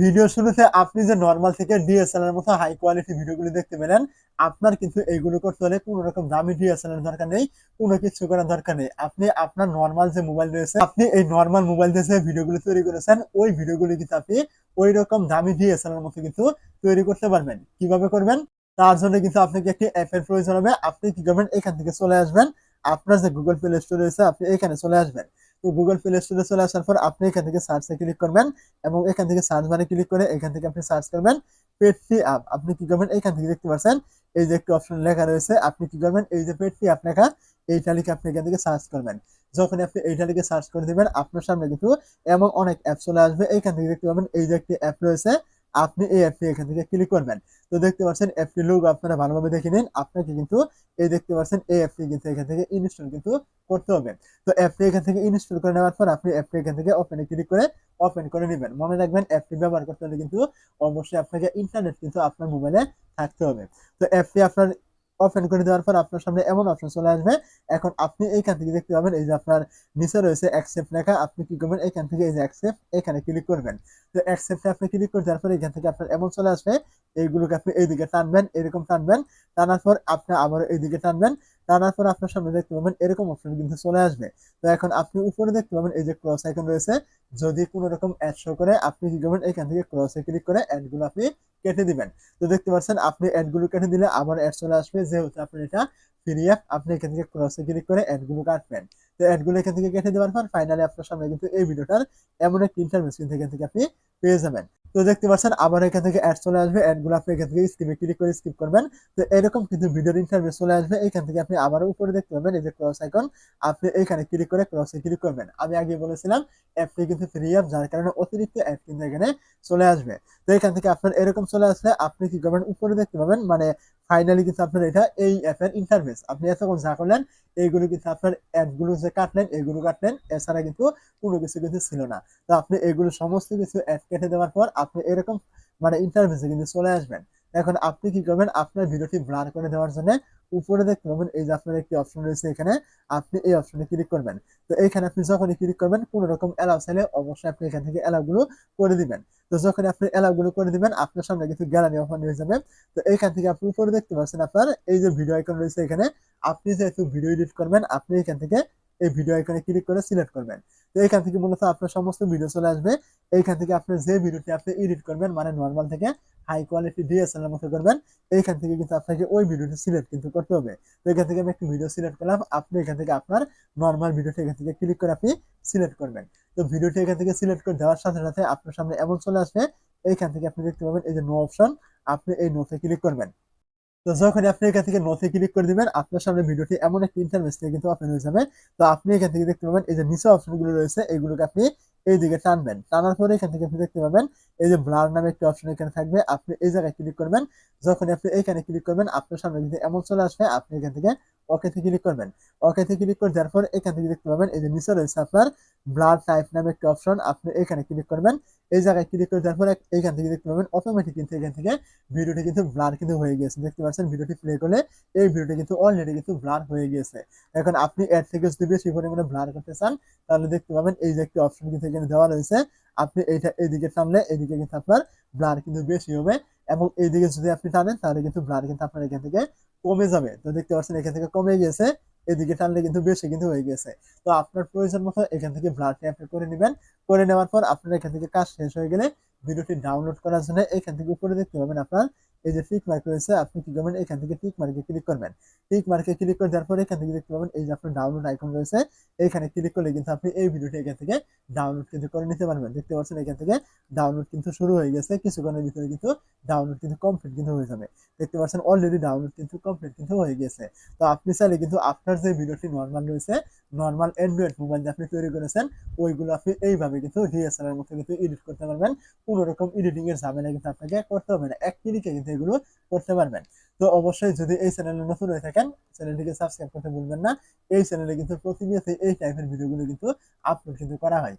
Video শুরুতে আপনি যে নর্মাল থেকে ডিএসএলআর মতো হাই কোয়ালিটি ভিডিওগুলো দেখতে পেলেন, আপনার কিন্তু এইগুলো করতে হলে কোনো রকম দামি ডিএসএলআর দরকার নেই, কোনো কিছু করার দরকার নেই। আপনি আপনার নর্মাল যে মোবাইল রয়েছে, আপনি এই নর্মাল মোবাইল দিয়ে যে ভিডিওগুলো তৈরি করেছেন, ওই ভিডিওগুলো কিন্তু আপনি ওই রকম দামি ডিএসএলআর মতো কিন্তু তৈরি করতে পারবেন। কীভাবে করবেন? তার জন্য কিন্তু আপনাকে একটি অ্যাপের প্রয়োজন হবে। আপনি কি করবেন? এখান থেকে চলে আসবেন। আপনার যে গুগল প্লে স্টোর রয়েছে, আপনি এখানে চলে আসবেন। গুগল প্লে স্টোরে চলে আসার পর আপনি এখান থেকে সার্চে ক্লিক করবেন এবং এখান থেকে সার্চ বারে ক্লিক করে এখান থেকে আপনি সার্চ করবেন পেটটি অ্যাপ আপনি কি করবেন? এখান থেকে দেখতে পাচ্ছেন এই যে একটি অপশন লেখা রয়েছে। আপনি কি করবেন? এই যে পেটটি অ্যাপ লেখা, এই লিখে আপনি এখান থেকে সার্চ করবেন। যখন আপনি এই লিখে সার্চ করে দিবেন, আপনার সামনে কিন্তু এমন অনেক অ্যাপ চলে আসবে। এইখান থেকে দেখতে পাবেন এই যে একটি অ্যাপ রয়েছে। আপনি এই অ্যাপটি এখান থেকে ক্লিক করবেন। তো দেখতে পাচ্ছেন অ্যাপটি লোক আপনারা ভালোভাবে দেখে নিন। আপনাকে কিন্তু এই দেখতে পাচ্ছেন এই অ্যাপটি কিন্তু এখান থেকে ইনস্টল কিন্তু করতে হবে। তো অ্যাপটি এখান থেকে ইনস্টল করে নেওয়ার পর আপনি অ্যাপটি এখান থেকে ওপেনে ক্লিক করে ওপেন করে নেবেন। মনে রাখবেন অ্যাপটি ব্যবহার করতে হলে কিন্তু অবশ্যই আপনাকে ইন্টারনেট কিন্তু আপনার মোবাইলে থাকতে হবে। তো অ্যাপটি আপনার ওপেন করে দেওয়ার পর আপনার সামনে এমন অপশন চলে আসবে। এখন আপনি এইখান থেকে দেখতে পাবেন, এই যে আপনার নিচে রয়েছে অ্যাকসেপ্ট লেখা, আপনি কি করবেন? এখান থেকে এই যে অ্যাকসেপ্ট এখানে ক্লিক করবেন। তো অ্যাকসেপ্টে আপনি ক্লিক করে দেওয়ার পর এখান থেকে আপনার এমন চলে আসবে, এইগুলোকে আপনি এইদিকে টানবেন, এরকম টানবেন। টানার পর আপনি আবার এইদিকে টানবেন। টানার পর আপনার সামনে দেখতে পাবেন এরকম অপশন কিন্তু চলে আসবে। তো এখন আপনি উপরে দেখতে পাবেন এই যে ক্রস আইকন রয়েছে। যদি কোনো রকম অ্যাড শো করে, আপনি কি করবেন? এখান থেকে ক্রসে ক্লিক করে অ্যাডগুলো আপনি কেটে দিবেন। তো দেখতে পাচ্ছেন আপনি অ্যাডগুলো কেটে দিলে আবার অ্যাড চলে আসবে। যেহেতু আপনার এটা ফ্রি অ্যাপ আপনি এখান থেকে ক্রসে ক্লিক করে অ্যাডগুলো কাটবেন। তো অ্যাডগুলো এখান থেকে কেটে দেওয়ার পর ফাইনালি আপনার সামনে কিন্তু এই ভিডিওটার এমন একটি ইন্টারভিউ স্ক্রিন থেকে এখান থেকে আপনি পেয়ে যাবেন। তো দেখতে পাচ্ছেন, আবার এখান থেকে অ্যাড চলে আসবে অ্যাডগুলো আপনি এখান থেকে স্কিপে ক্লিক করে স্কিপ করবেন। তো এরকম কিন্তু ভিডিওর ইন্টারভিউ চলে আসবে, এখান থেকে আপনি আবারও উপরে দেখতে পাবেন, এই যে ক্রস আইকন আপনি এখানে ক্লিক করে ক্রসে ক্লিক করবেন। আমি আগে বলেছিলাম অ্যাপটি কিন্তু ফ্রি অ্যাপ যার কারণে অতিরিক্ত অ্যাড কিন্তু এখানে চলে আসবে। তো এখান থেকে আপনার এরকম চলে আসলে আপনি কি করবেন, উপরে দেখতে পাবেন মানে ফাইনালি কিন্তু আপনার এটা এই অ্যাপের ইন্টারফেস আপনি এতক্ষণ যা করলেন, এইগুলো কিন্তু আপনার অ্যাডগুলো যে কাটলেন, এগুলো কাটলেন, এছাড়া কিন্তু কোনো কিছু কিন্তু ছিল না। তো আপনি এগুলো সমস্ত কিছু অ্যাড কেটে দেওয়ার পর আপনি এরকম মানে ইন্টারফেসে কিন্তু চলে আসবেন। এখন আপনি কি করবেন? আপনার ভিডিওটি ব্লার করে দেওয়ার জন্য উপরে দেখতে পাবেন, এই যে আপনার একটি অপশন রয়েছে এখানে, আপনি এই অপশনে ক্লিক করবেন। তো এইখানে আপনি যখনই ক্লিক করবেন, কোনো রকম অ্যালাউ চাইলে অবশ্যই আপনি এখান থেকে অ্যালাউগুলো করে দিবেন। তো যখন আপনি অ্যালাউগুলো করে দিবেন, আপনার সামনে কিন্তু গ্যালারি ওপেন হয়ে যাবে। তো এইখান থেকে আপনি উপরে দেখতে পাচ্ছেন আপনার, এই যে ভিডিও আইকন রয়েছে এখানে, আপনি যেহেতু ভিডিও এডিট করবেন, আপনি এখান থেকে এই ভিডিও আইকনে ক্লিক করে সিলেক্ট করবেন। তো এখান থেকে মূলত আপনার সমস্ত ভিডিও চলে আসবে। এইখান থেকে আপনি যে ভিডিওটি আপনি এডিট করবেন মানে নর্মাল থেকে হাই কোয়ালিটি ডিএসএলআর মতো করবেন, এইখান থেকে কিন্তু আপনাকে ওই ভিডিওটি সিলেক্ট কিন্তু করতে হবে। তো এখান থেকে আমি একটি ভিডিও সিলেক্ট করলাম, আপনি এখান থেকে আপনার নর্মাল ভিডিওটি এখান থেকে ক্লিক করে আপনি সিলেক্ট করবেন। তো ভিডিওটি এখান থেকে সিলেক্ট করে দেওয়ার সাথে সাথে আপনার সামনে এমন চলে আসবে, এইখান থেকে আপনি দেখতে পাবেন এই যে নো অপশন আপনি এই নোতে ক্লিক করবেন। তো যখন আপনি এখান থেকে নোতে ক্লিক করে দিবেন, আপনার সামনে ভিডিওটি এমন একটি ইন্টারভেস থেকে কিন্তু ওপেন হয়ে যাবে। তো আপনি এখান থেকে দেখতে পাবেন, এই যে নিচে অপশনগুলো রয়েছে এইগুলোকে আপনি এইদিকে টানবেন। টানার পরে এখান থেকে আপনি দেখতে পাবেন এই যে ব্লার নামে একটি অপশন এখানে থাকবে, আপনি এই জায়গায় ক্লিক করবেন। যখন আপনি এখানে ক্লিক করবেন, আপনার সামনে কিন্তু এমন চলে আসবে আপনি এখান থেকে ওকেতে ক্লিক করবেন। ওকেতে ক্লিক করে দেওয়ার পর এখান থেকে দেখতে পাবেন, এই যে নিচে রয়েছে আপনার ব্লার টাইপ নামে একটি অপশন আপনি এখানে ক্লিক করবেন। এই জায়গায় ক্লিক করে দেওয়ার পর এখান থেকে দেখতে পাবেন অটোমেটিক কিন্তু এখান থেকে ভিডিওটি কিন্তু ব্লার কিন্তু হয়ে গিয়েছে। দেখতে পাচ্ছেন, ভিডিওটি প্লে করলে এই ভিডিওটি কিন্তু অলরেডি কিন্তু ব্লার হয়ে গিয়েছে। এখন আপনি এর থেকে যদি বেশি পরিমাণে ব্লার করতে চান, তাহলে দেখতে পাবেন, এই যে একটি অপশন কিন্তু এখানে দেওয়া রয়েছে। আপনি এইটা এইদিকে টানলে এইদিকে কিন্তু আপনার ব্লার কিন্তু বেশি হবে এবং এইদিকে যদি আপনি টানেন, তাহলে কিন্তু ব্লার কিন্তু আপনার এখান থেকে কমে যাবে। তো দেখতে পাচ্ছেন এখান থেকে কমে গেছে এদিকে টানলে কিন্তু বেশি কিন্তু হয়ে গেছে তো আপনার প্রয়োজন মতো এখান থেকে ব্লাডটি আপনি করে নেবেন। করে নেওয়ার পর আপনার এখান থেকে কাজ শেষ হয়ে গেলে ভিডিওটি ডাউনলোড করার জন্য এখান থেকে উপরে দেখতে পাবেন আপনার এই যে টিক মার্ক রয়েছে, আপনি কি করবেন? এখান থেকে টিক মার্কে ক্লিক করবেন। টিক মার্কে ক্লিক করে দেওয়ার পরে এখান থেকে দেখতে পাবেন, এই যে আপনার ডাউনলোড আইকন রয়েছে, এখানে ক্লিক করলে কিন্তু আপনি এই ভিডিওটি এখান থেকে ডাউনলোড কিন্তু করে নিতে পারবেন। দেখতে পাচ্ছেন, এখান থেকে ডাউনলোড কিন্তু শুরু হয়ে গেছে। কিছুক্ষণের ভিতরে কিন্তু ডাউনলোড কিন্তু কমপ্লিট কিন্তু হয়ে যাবে। দেখতে পাচ্ছেন অলরেডি ডাউনলোড কিন্তু কমপ্লিট কিন্তু হয়ে গেছে। তো আপনি চাইলে কিন্তু আপনার যে ভিডিওটি নর্মাল রয়েছে নর্মাল অ্যান্ড্রয়েড মোবাইল যে আপনি তৈরি করেছেন, ওইগুলো আপনি এইভাবে কিন্তু ডিএসএলআর মতো কিন্তু এডিট করতে পারবেন। কোনো রকম এডিটিং এর ঝামেলা কিন্তু আপনাকে করতে হবে না। এক ক্লিকে এগুলো করতে পারবেন। তো অবশ্যই যদি এই চ্যানেলে নতুন হয়ে থাকেন, চ্যানেলটিকে সাবস্ক্রাইব করতে ভুলবেন না। এই চ্যানেলে কিন্তু প্রতিনিয়ত এই টাইপের ভিডিওগুলো কিন্তু আপলোড কিন্তু করা হয়।